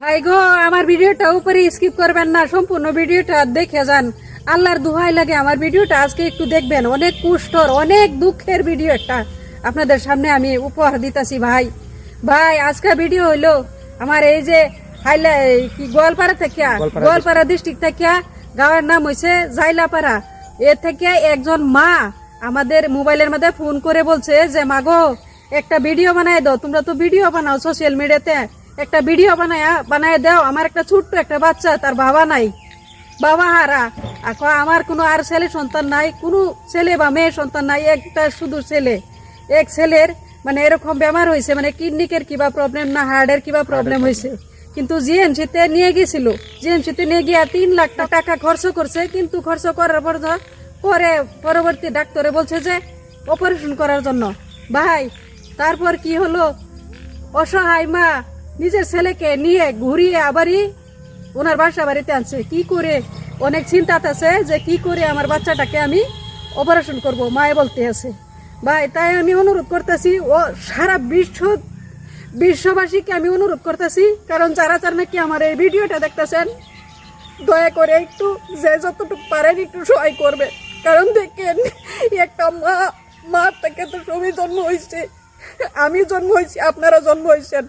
ভাই গো আমার ভিডিওটা উপরে স্কিপ করবেন না সম্পূর্ণ ভিডিওটা দেখে যান। আল্লাহর দুহাই লাগে আমার ভিডিওটা আজকে একটু দেখবেন। অনেক কুষ্ঠর অনেক দুঃখের ভিডিও একটা আপনাদের সামনে আমি উপহার দিতেছি ভাই। ভাই আজকে ভিডিও হইল আমার এই যে হাইলা কি গোয়ালপাড়া থেকে গোয়ালপাড়া ডিস্ট্রিক্ট থেকে গাঁয়ের নাম হয়েছে জাইলাপাড়া। এ থেকে একজন মা আমাদের মোবাইলের মধ্যে ফোন করে বলছে যে মাগো একটা ভিডিও বানায় দাও। তোমরা তো ভিডিও বানাও সোশ্যাল মিডিয়াতে একটা ভিডিও বানায় বানায় দাও। আমার একটা ছোট্ট একটা বাচ্চা, তার বাবা নাই। বাবা হারা। এখন আমার কোনো আর ছেলে সন্তান নাই, কোনো ছেলে বা মেয়ে সন্তান নাই, একটা শুধু ছেলে। এক ছেলের মানে এরকম বেমার হয়েছে মানে কিডনিকের কিবা প্রবলেম না হার্টের কিবা প্রবলেম হয়েছে কিন্তু জিএমসিতে নিয়ে গেছিল। জিএমসিতে নিয়ে গিয়ে তিন লাখ টাকা খরচ করছে, কিন্তু খরচ করার পর পরে পরবর্তী ডাক্তারে বলছে যে অপারেশন করার জন্য। ভাই, তারপর কি হলো? অসহায় মা নিজের ছেলেকে নিয়ে ঘুরিয়ে আবারই ওনার বাসা বাড়িতে আনছে। কি করে? অনেক চিন্তা আছে যে কি করে আমার বাচ্চাটাকে আমি অপারেশন করব, মায়ে বলতে আছে। ভাই, তাই আমি অনুরোধ করতেছি, ও সারা বিশ্ব, বিশ্ববাসীকে আমি অনুরোধ করতেছি, কারণ যারা যারা নাকি আমার এই ভিডিওটা দেখতেছেন, দয়া করে একটু যে যতটুকু পারেন একটু সহায় করবে কারণ দেখেন, একটা মা, মার থেকে তো সবই জন্ম হয়েছে। আমি জন্ম হয়েছি, আপনারা জন্ম হয়েছেন।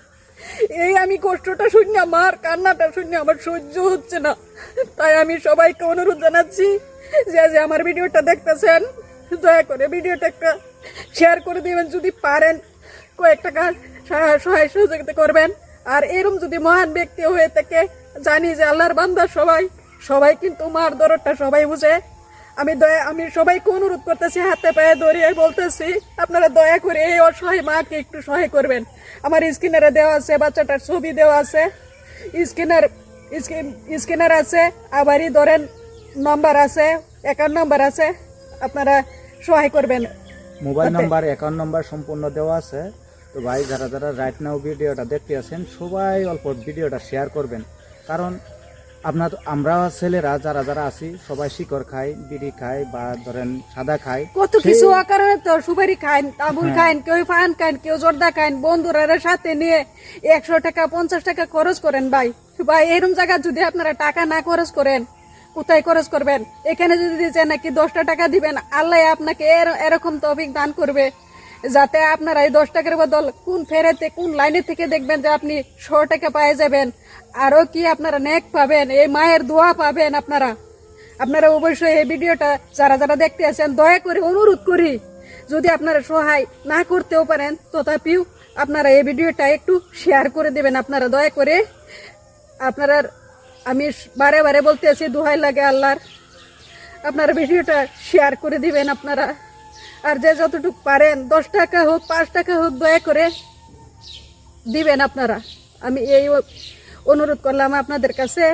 এই আমি কষ্টটা শুনি, মার কান্নাটা শুনি, আমার সহ্য হচ্ছে না। তাই আমি সবাইকে অনুরোধ জানাচ্ছি যে যে আমার ভিডিওটা দেখতেছেন, দয়া করে ভিডিওটা একটা শেয়ার করে দিবেন, যদি পারেন কয়েকটা সহায় সহায় সহযোগিতা করবেন। আর এরম যদি মহান ব্যক্তি হয়ে থাকে, জানি যে আল্লাহর বান্দা সবাই সবাই কিন্তু মার দরদটা সবাই বুঝে। আমি দয়া আমি সবাইকে অনুরোধ করতেছি হাতে পায়ে ধরিয়ে বলতেছি আপনারা দয়া করে এই অসহায় মাকে একটু সহায় করবেন। আমার স্ক্রিনারে দেওয়া আছে বাচ্চাটার ছবি দেওয়া আছে। স্ক্রিনার স্ক্রিনার আছে আবারই ধরেন নাম্বার আছে অ্যাকাউন্ট নাম্বার আছে আপনারা সহায় করবেন। মোবাইল নাম্বার অ্যাকাউন্ট নাম্বার সম্পূর্ণ দেওয়া আছে। তো ভাই যারা যারা রাইট নাও ভিডিওটা দেখতে আছেন সবাই অল্প ভিডিওটা শেয়ার করবেন। কারণ আপনার আমরা ছেলেরা যারা যারা আছি সবাই শিকড় খাই বিড়ি খাই বা ধরেন সাদা খাই। কত কিছু কারণে তো সুপারি খান তামুল খান কেউ পান খান কেউ জর্দা খান বন্ধুরা সাথে নিয়ে একশো টাকা পঞ্চাশ টাকা খরচ করেন ভাই। ভাই এরকম জায়গা যদি আপনারা টাকা না খরচ করেন কোথায় খরচ করবেন? এখানে যদি দিচ্ছেন নাকি দশটা টাকা দিবেন? আল্লাহ আপনাকে এর- এরকম তফিক দান করবে। যাতে আপনারা এই দশ টাকার বদল কোন ফেরেতে কোন লাইনে থেকে দেখবেন যে আপনি শো টাকা পায়ে যাবেন। আরও কি আপনারা নেক পাবেন, এই মায়ের দোয়া পাবেন আপনারা। আপনারা অবশ্যই এই ভিডিওটা যারা যারা দেখতে আছেন, দয়া করে অনুরোধ করি, যদি আপনারা সহায় না করতেও পারেন, তথাপিও আপনারা এই ভিডিওটা একটু শেয়ার করে দেবেন আপনারা, দয়া করে। আপনারা, আমি বারে বারে বলতে আছি দোহাই লাগে আল্লাহর। আপনারা ভিডিওটা শেয়ার করে দিবেন আপনারা। আর যে যতটুকু পারেন, দশ টাকা হোক, পাঁচ টাকা হোক, দয়া করে দিবেন আপনারা। আমি এই অনুরোধ করলাম আপনাদের কাছে।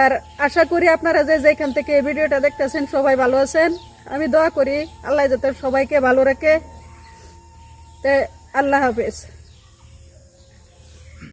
আর আশা করি আপনারা যে যেখান থেকে এই ভিডিওটা দেখতেছেন, সবাই ভালো আছেন। আমি দোয়া করি, আল্লাহ যাতে সবাইকে ভালো রাখে। তে আল্লাহ হাফেজ।